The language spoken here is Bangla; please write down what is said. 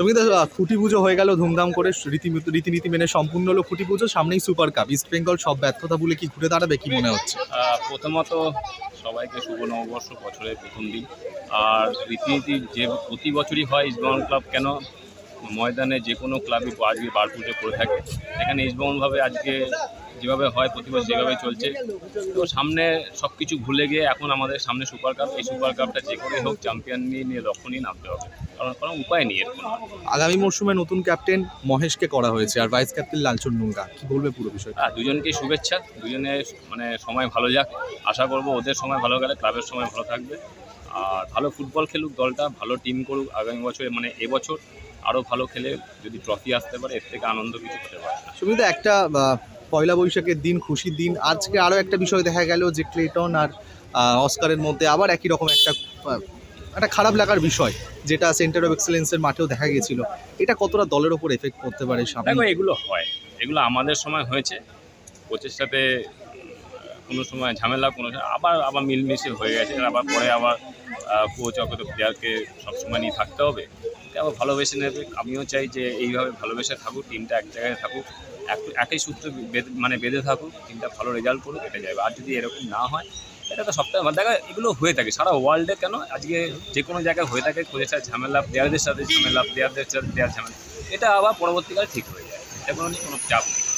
সঙ্গীতা খুঁটি পুজো হয়ে গেল ধুমধাম করে রীতিমতো রীতিনীতি মেনে সম্পূর্ণ হলো খুঁটি পুজো, সামনেই সুপার কাপ। ইস্ট বেঙ্গল সব ব্যর্থতা বলে কি ঘুরে দাঁড়াবে, কি মনে হচ্ছে? প্রথমত সবাইকে শুভ নববর্ষ, বছরের প্রথম দিন। আর রীতিনীতি যে প্রতি বছরই হয় ইস্টবেঙ্গল ক্লাব কেন? ময়দানে যে কোনো ক্লাবই আজকে বার পুজো করে থাকে। এখানে ইস্টবেঙ্গলভাবে আজকে যেভাবে হয়, প্রতি বছর যেভাবে চলছে। তো সামনে সব কিছু ভুলে গিয়ে এখন আমাদের সামনে সুপার কাপ। এই সুপার কাপটা যে করেই হোক, চ্যাম্পিয়ন নিয়ে নিয়ে লক্ষ্য নিয়ে নামতে হবে। কারণ কোনো উপায় নেই এর কোনো আগামী মরশুমে নতুন ক্যাপ্টেন মহেশকে করা হয়েছে আর ভাইস ক্যাপ্টেন লালচন নুঙ্গা কি বলবে পুরো বিষয়টা? আর দুজনকেই শুভেচ্ছা দুজনে মানে সময় ভালো যাক। আশা করব ওদের সময় ভালো গেলে ক্লাবের সময় ভালো থাকবে। আর ভালো ফুটবল খেলুক দলটা ভালো টিম করুক আগামী বছরে মানে এবছর আরও ভালো খেলে যদি ট্রফি আসতে পারে এর থেকে আনন্দ কিছু হতে পারে না। সুবিধা একটা আহ, পয়লা বৈশাখের দিন খুশির দিন। আজকে আরও একটা বিষয় দেখা গেল যে ক্লেটন আর আহ, অস্কারের মধ্যে আবার একই রকম একটা আহ, একটা খারাপ লাগার বিষয় যেটা সেন্টার অফ এক্সেলেন্সের মাঠেও দেখা গিয়েছিল। এটা কতটা দলের ওপর এফেক্ট করতে পারে সামনে? এগুলো হয়। এগুলো আমাদের সময় হয়েছে। সাথে কোনো সময় ঝামেলা, কোনো আবার আবার মিলমিশে হয়ে গেছে। আবার পরে আবার কোচ অগত প্লেয়ারকে সবসময় নিয়ে থাকতে হবে। আবার ভালোবেসে নেবে। আমিও চাই যে এইভাবে ভালোবেসে থাকুক টিমটা এক জায়গায় থাকুক, এক- একই সূত্র মানে বেঁধে থাকুক টিমটা ভালো রেজাল্ট করুক, এটা যাবে। আর যদি এরকম না হয় এটা তো সপ্তাহে মানে দেখা এগুলো হয়ে থাকে। সারা ওয়ার্ল্ডে কেন? আজকে যে কোনো জায়গায় হয়ে থাকে কোচের ঝামেলা প্লেয়ারদের সাথে ঝামেলা প্লেয়ারদের সাথে প্লেয়ার ঝামেলা। এটা আবার পরবর্তীকালে ঠিক হয়ে যায়। এটা কোনো কোনো চাপ নেই।